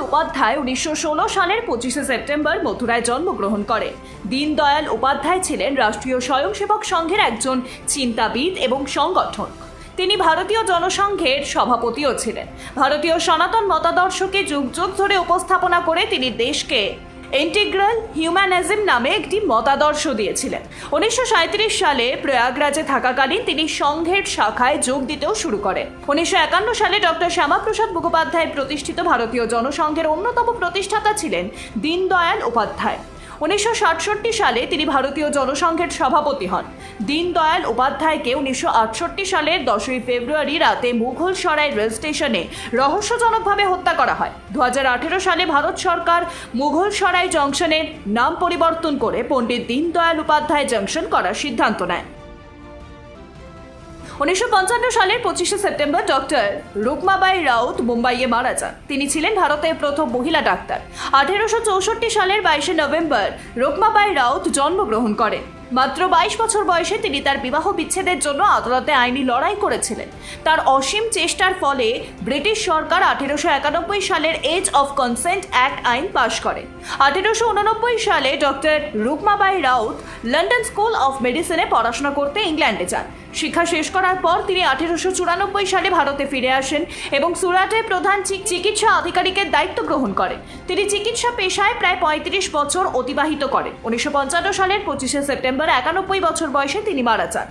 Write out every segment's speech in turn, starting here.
উপাধ্যায় উনিশশো ষোলো সালের পঁচিশে সেপ্টেম্বর মথুরায় জন্মগ্রহণ করেন। দীনদয়াল উপাধ্যায় ছিলেন রাষ্ট্রীয় স্বয়ংসেবক সংঘের একজন চিন্তাবিদ এবং সংগঠন তিনি ভারতীয় জনসংঘের সভাপতিও ছিলেন। ভারতীয় সনাতন মতাদর্শকে যুগ যুগ ধরে উপস্থাপনা করে তিনি দেশকে ইন্টিগ্রাল হিউম্যানিজম নামে একটি মতাদর্শ দিয়েছিলেন। উনিশশো সাঁইত্রিশ সালে প্রয়াগরাজে থাকাকালীন তিনি সংঘের শাখায় যোগ দিতেও শুরু করেন। উনিশশো একান্ন সালে ডক্টর শ্যামাপ্রসাদ মুখোপাধ্যায় প্রতিষ্ঠিত ভারতীয় জনসংঘের অন্যতম প্রতিষ্ঠাতা ছিলেন দীনদয়াল উপাধ্যায়। উনিশশো সাতষট্টি সালে তিনি ভারতীয় জনসংঘের সভাপতি হন। দীনদয়াল উপাধ্যায়কে উনিশশো আটষট্টি সালের দশই ফেব্রুয়ারি রাতে মুঘল সরাই রেল স্টেশনে রহস্যজনকভাবে হত্যা করা হয়। দু হাজার আঠেরো সালে ভারত সরকার মুঘল সরাই জংশনের নাম পরিবর্তন করে পণ্ডিত দীনদয়াল উপাধ্যায় জংশন করার সিদ্ধান্ত নেয়। উনিশশো পঞ্চান্ন সালের পঁচিশে সেপ্টেম্বর ডক্টর রুকমাবাই রাউত মুম্বাইয়ে মারা যান। তিনি ছিলেন ভারতের প্রথম মহিলা ডাক্তার। আঠেরোশো চৌষট্টি সালের বাইশে নভেম্বর রুকমাবাই রাউত জন্মগ্রহণ করেন। মাত্র বাইশ বছর বয়সে তিনি তার বিবাহ বিচ্ছেদের জন্য আদালতে আইনি লড়াই করেছিলেন। তার অসীম চেষ্টার ফলে ব্রিটিশ সরকার আঠেরোশো একানব্বই সালের এজ অফ কনসেন্ট অ্যাক্ট আইন পাশ করে। আঠেরোশো উননব্বই সালে doctor Rukhmabai Raut London school of মেডিসিনে পড়াশোনা করতে ইংল্যান্ডে যান। শিক্ষা শেষ করার পর তিনি আঠেরোশো চুরানব্বই সালে ভারতে ফিরে আসেন এবং সুরাটে প্রধান চিকিৎসা আধিকারিকের দায়িত্ব গ্রহণ করেন। তিনি চিকিৎসা পেশায় প্রায় পঁয়ত্রিশ বছর অতিবাহিত করেন। উনিশশো পঞ্চান্ন সালের পঁচিশে সেপ্টেম্বর একানব্বই বছর বয়সে তিনি মারা যান।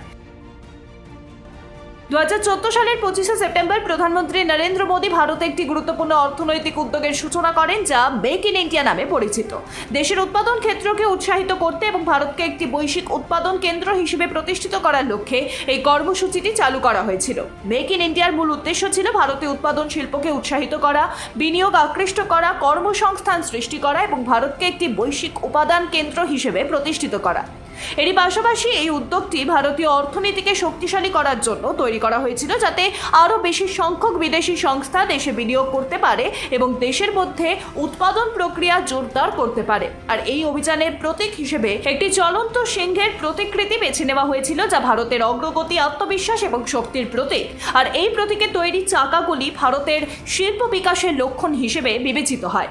দুহাজার চোদ্দ সালের পঁচিশে সেপ্টেম্বর প্রধানমন্ত্রী নরেন্দ্র মোদী ভারতে একটি গুরুত্বপূর্ণ অর্থনৈতিক উদ্যোগের সূচনা করেন, যা মেক ইন ইন্ডিয়া নামে পরিচিত। দেশের উৎপাদন ক্ষেত্রকে উৎসাহিত করতে এবং ভারতকে একটি বৈশ্বিক উৎপাদন কেন্দ্র হিসেবে প্রতিষ্ঠিত করার লক্ষ্যে এই কর্মসূচিটি চালু করা হয়েছিল। মেক ইন ইন্ডিয়ার মূল উদ্দেশ্য ছিল ভারতে উৎপাদন শিল্পকে উৎসাহিত করা, বিনিয়োগ আকৃষ্ট করা, কর্মসংস্থান সৃষ্টি করা এবং ভারতকে একটি বৈশ্বিক উপাদান কেন্দ্র হিসেবে প্রতিষ্ঠিত করা। এরই পাশাপাশি এই উদ্যোগটি ভারতীয় অর্থনীতিকে শক্তিশালী করার জন্য তৈরি করা হয়েছিল যাতে আরও বেশি সংখ্যক বিদেশি সংস্থা দেশে বিনিয়োগ করতে পারে এবং দেশের মধ্যে উৎপাদন প্রক্রিয়া জোরদার করতে পারে। আর এই অভিযানের প্রতীক হিসেবে একটি চলন্ত সিংহের প্রতিকৃতি বেছে নেওয়া হয়েছিল যা ভারতের অগ্রগতি, আত্মবিশ্বাস এবং শক্তির প্রতীক। আর এই প্রতীকে তৈরি চাকাগুলি ভারতের শিল্প বিকাশের লক্ষণ হিসেবে বিবেচিত হয়।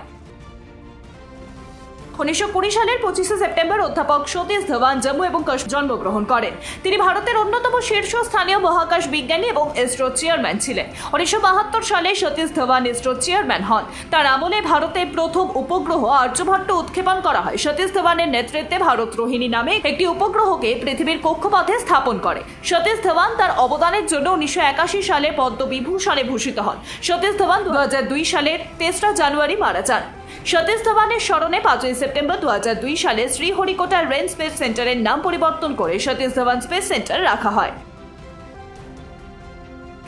উনিশশো কুড়ি সালের পঁচিশে সেপ্টেম্বর অধ্যাপক সতীশ ধওয়ান জম্মু এবং জন্মগ্রহণ করেন। তিনি ভারতের অন্যতম শীর্ষস্থানীয় মহাকাশ বিজ্ঞানী এবং ইসরো চেয়ারম্যান ছিলেন। উনিশশো বাহাত্তর সালে সতীশ ধওয়ান ইসরো চেয়ারম্যান হন। তার আমলে ভারতে প্রথম উপগ্রহ আর্যভট্ট উৎক্ষেপণ করা হয়। সতীশ ধওয়ানের নেতৃত্বে ভারত রোহিণী নামে একটি উপগ্রহকে পৃথিবীর কক্ষপথে স্থাপন করে। সতীশ ধওয়ান তার অবদানের জন্য উনিশশো একাশি সালে পদ্মবিভূষণে ভূষিত হন। সতীশ ধওয়ান দু সালের তেসরা জানুয়ারি মারা যান। সতীশ ধাওয়ানের স্মরণে পাঁচই সেপ্টেম্বর দু সালে শ্রীহরিকোটা রেঞ্জ স্পেস সেন্টারের নাম পরিবর্তন করে সতীশ ধাওয়ান স্পেস সেন্টার রাখা হয়।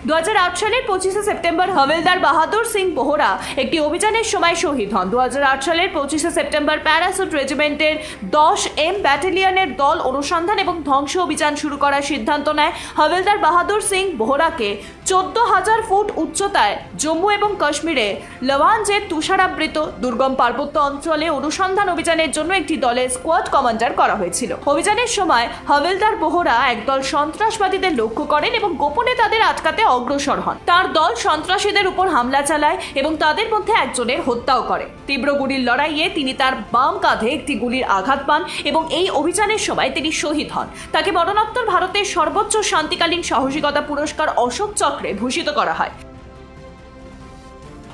দু হাজার আট সালের পঁচিশে সেপ্টেম্বর হবেলদার বাহাদুর সিং বোহরা একটি অভিযানের সময় শহীদ হন। দু হাজার আট সালের পঁচিশে সেপ্টেম্বর প্যারাসুট রেজিমেন্টের দশ এম ব্যাটালিয়নের দল অনুসন্ধান এবং ধ্বংস অভিযান শুরু করার সিদ্ধান্ত নেয়। হবেলদার বাহাদুর সিং বোহরাকে চোদ্দ হাজার ফুট উচ্চতায় জম্মু এবং কাশ্মীরে লওয়ানজের তুষারাবৃত দুর্গম পার্বত্য অঞ্চলে অনুসন্ধান অভিযানের জন্য একটি দলের স্কোয়াড কমান্ডার করা হয়েছিল। অভিযানের সময় হবেলদার বোহরা একদল সন্ত্রাসবাদীদের লক্ষ্য করেন এবং গোপনে তাদের আটকাতে অগ্রসর হন। তার দল সন্ত্রাসীদের উপর হামলা চালায় এবং তাদের মধ্যে একজনের হত্যাও করে। তীব্র গুলির লড়াইয়ে তিনি তার বাম কাঁধে একটি গুলির আঘাত পান এবং এই অভিযানের সময় তিনি শহীদ হন। তাকে মরণোত্তর ভারতের সর্বোচ্চ শান্তিকালীন সাহসিকতা পুরস্কার অশোক চক্রে ভূষিত করা হয়।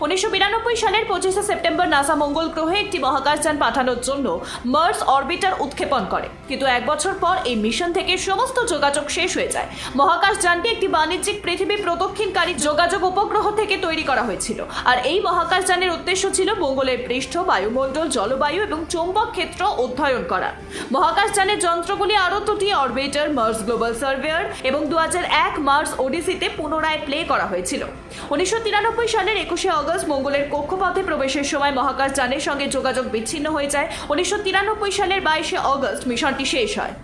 উনিশশো বিরানব্বই সালের পঁচিশে সেপ্টেম্বর নাসা মঙ্গল গ্রহে একটি মহাকাশযান পাঠানোর জন্য মার্স অরবিটার উৎক্ষেপণ করে। কিন্তু এক বছর পর এই মিশন থেকে সমস্ত যোগাযোগ শেষ হয়ে যায়। মহাকাশযানটি একটি বাণিজ্যিক পৃথিবী প্রদক্ষিণকারী যোগাযোগ উপগ্রহ থেকে তৈরি করা হয়েছিল। আর এই মহাকাশযানের উদ্দেশ্য ছিল মঙ্গলের পৃষ্ঠ, বায়ুমণ্ডল, জলবায়ু এবং চৌম্বক ক্ষেত্র অধ্যয়ন করা। মহাকাশযানের যন্ত্রগুলি আরও দুটি, অরবিটার, মার্স গ্লোবাল সার্ভেয়ার এবং দু এক মার্স ওডিসিতে পুনরায় প্লে করা হয়েছিল। উনিশশো তিরানব্বই সালের একুশে অগস্ট মঙ্গলের কক্ষপথে প্রবেশের সময় মহাকাশ যানের সঙ্গে যোগাযোগ বিচ্ছিন্ন হয়ে যায়। উনিশশো তিরানব্বই সালের বাইশে অগস্ট মিশনটি শেষ হয়।